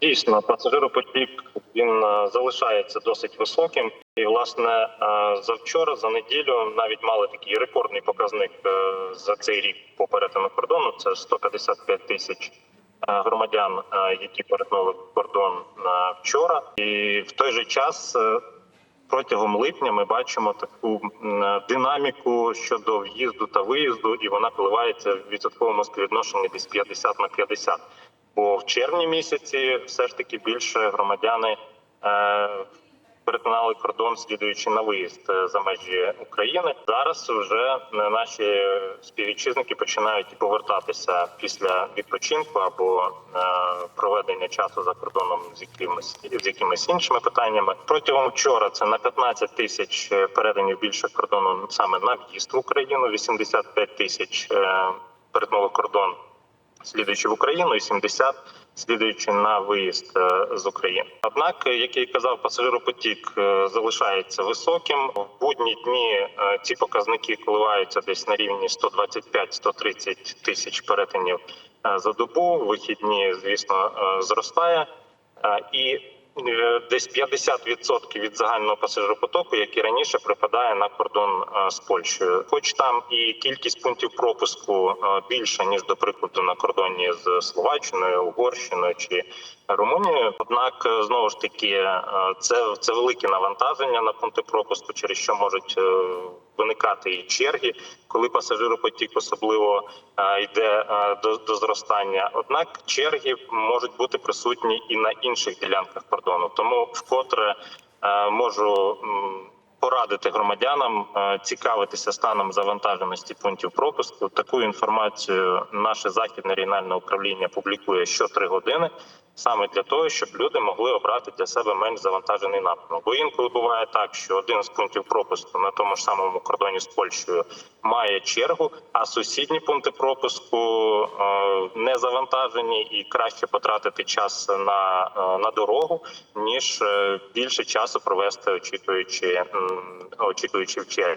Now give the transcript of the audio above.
Дійсно, пасажиропотік він е, залишається досить високим. І власне е, завчора, за неділю, навіть мали такий рекордний показник е, за цей рік по перетину кордону. Це 155 тисяч громадян, які перетнули кордон вчора. І в той же час протягом липня ми бачимо таку динаміку щодо в'їзду та виїзду, і вона коливається в відсотковому співвідношенні десь 50 на 50. Бо в червні місяці все ж таки більше громадяни е, перетинали кордон, слідуючи на виїзд е, за межі України. Зараз вже е, наші співвітчизники починають повертатися після відпочинку або проведення часу за кордоном з якимись з якимись іншими питаннями. Протягом вчора це на 15 тисяч перетинів більше кордону саме на в'їзд в Україну, 85 тисяч перетнули кордон слідуючи в Україну, і 70 слідуючи на виїзд е, з України. Однак, е, як я казав, пасажиропотік е, залишається високим. В будні дні ці показники коливаються десь на рівні 125-130 тисяч перетинів за добу. Вихідні, звісно, зростає. І десь 50% від загального пасажиропотоку, який раніше припадає на кордон е, з Польщею. Хоч там і кількість пунктів пропуску е, більша ніж до прикладу на кордоні з Словаччиною, Угорщиною чи Румунією. Однак е, знову ж таки е, це, це велике навантаження на пункти пропуску, через що можуть е, виникати і черги, коли пасажиропотік особливо е, йде е, до, до зростання. Однак черги можуть бути присутні і на інших ділянках кордону. Тому вкотре е, можу порадити громадянам е, цікавитися станом завантаженості пунктів пропуску. Таку інформацію наше західне регіональне управління публікує що три години. Саме для того, щоб люди могли обрати для себе менш завантажений напрямок. Бо інколи буває так, що один з пунктів пропуску на тому ж самому кордоні з Польщею має чергу, а сусідні пункти пропуску е, не завантажені, і краще потратити час на, е, на дорогу, ніж більше часу провести очікуючи очікуючи в черзі.